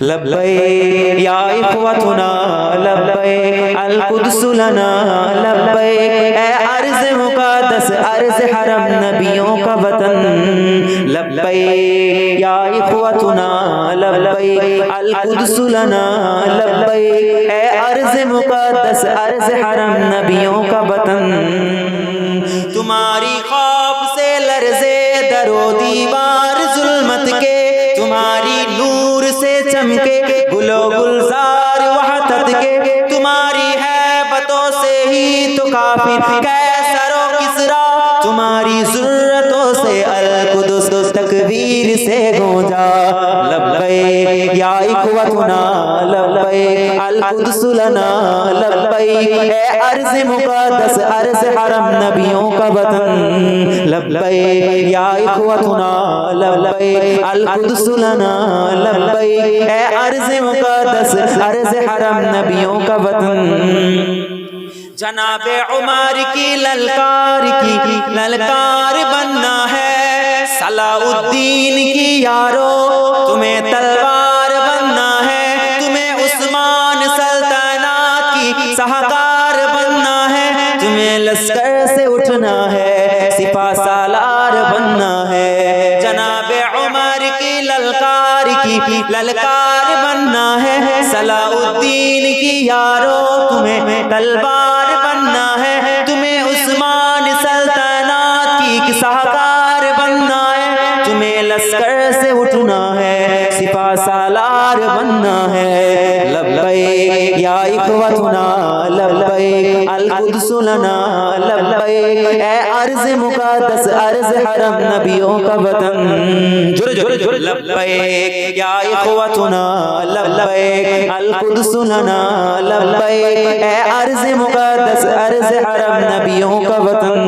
لبیک یا اخوتنا، لبیک القدس لنا، لبیک اے عرض مقدس، عرض حرم نبیوں کا وطن۔ لبیک یا اخوتنا، لبیک القدس لنا، لبیک اے عرض مقدس، عرض حرم نبیوں کا وطن۔ تمہاری خواب سے لرزے در و دیوار سے لبیک القدس لبیک اے عرض مقدس، عرض حرم نبیوں کا وطن۔ لبیک یا اخوتنا، لبیک القدس لنا لبیک اے عرض مقدس، عرض حرم نبیوں کا وطن۔ جناب عمر کی للکار کی للکار بننا ہے، صلاح الدین کی یارو، تمہیں تلوار ہے تمہیں لشکر سے اٹھنا ہے، سپاہ سالار بننا ہے۔ جناب عمر کی للکار کی للکار بننا ہے۔ صلاح الدین کی یارو تمہیں تلوار بننا ہے۔ تمہیں عثمان سلطنات کی سہکار بننا ہے۔ تمہیں لشکر سے اٹھنا ہے، سپاہ سالار بننا ہے۔ لبیک یا اخوتنا لبیک القدس لبیک، اے عرض مقدس، عرض حرم نبیوں کا وطن۔ جڑ جڑ جڑ لبیک، یا اخوتنا لبیک القدس لنا لبیک، اے عرض مقدس، عرض حرم نبیوں کا وطن۔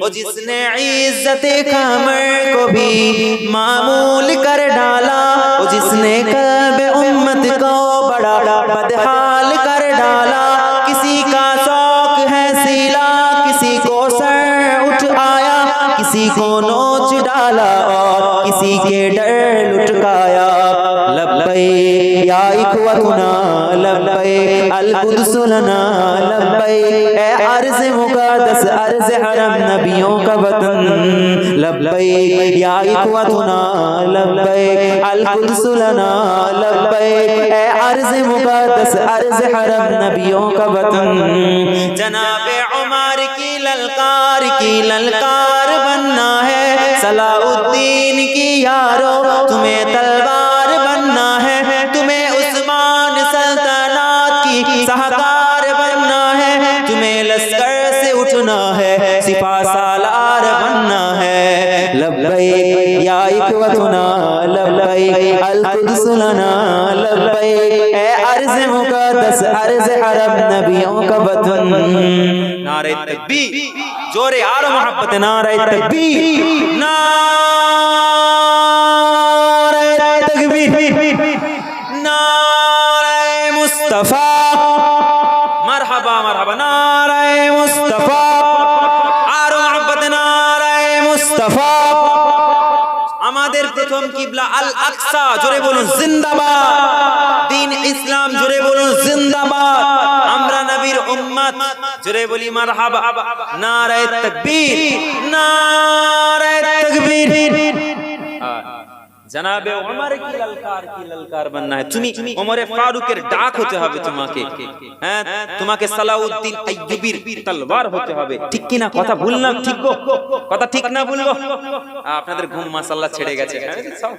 وہ جس نے عزت کمر کو بھی معمول کر ڈالا وہ جس نے قلب کسی کو نوچ ڈالا اور کسی کے ڈر لٹکایا۔ لبے یا اخوتنا، لبیک القدس لنا لبیک، اے عرض مقدس، عرض حرم نبیوں کا وطن۔ لبیک، یا اخوتنا، لبیک، القدس لنا، لبیک، اے عرض مقدس، عرض حرم نبیوں کا وطن۔ جناب عمر کی للکار کی للکار بننا ہے۔ صلاح الدین کی یارو، تمہیں تلوار بننا ہے۔ تمہیں عثمان سلطنات کی سہکار بننا ہے۔ تمہیں لشکر سے ہے سپاہ سالار بننا ہے۔ لبیک یا اخوتنا لبیک القدس لنا، لبیک۔ اے عرض مقدس، عرض حرم نبیوں کا وطن۔ نعرہ تکبیر جور آر محبت، نعرہ تکبیر نعرہ تکبیر۔ نعرہ مصطفیٰ নারায় মুস্তফা। মুস্তফা। আমাদের প্রথম কিবলা আল আকসা, জোরে বলুন, জিন্দাবাদ। দিন ইসলাম, জোরে বলুন, জিন্দাবাদ। আমরা নবীর উম্মত, জোরে বলি, মারহাবা। নারায় তাকবীর নারায় তাকবীর। জানাবে ওমর কি ললকার কি ললকার তুমি ফারুকের ডাক হতে হবে তোমাকে। হ্যাঁ, হ্যাঁ, হ্যাঁ তোমাকে সালাউদ্দিন আইয়ুবির তলোয়ার হতে হবে। ঠিক কি না কথা ভুল না ঠিক গো? কথা ঠিক না ভুলবো আপনাদের ঘুম মাশাআল্লাহ ছেড়ে গেছে। সব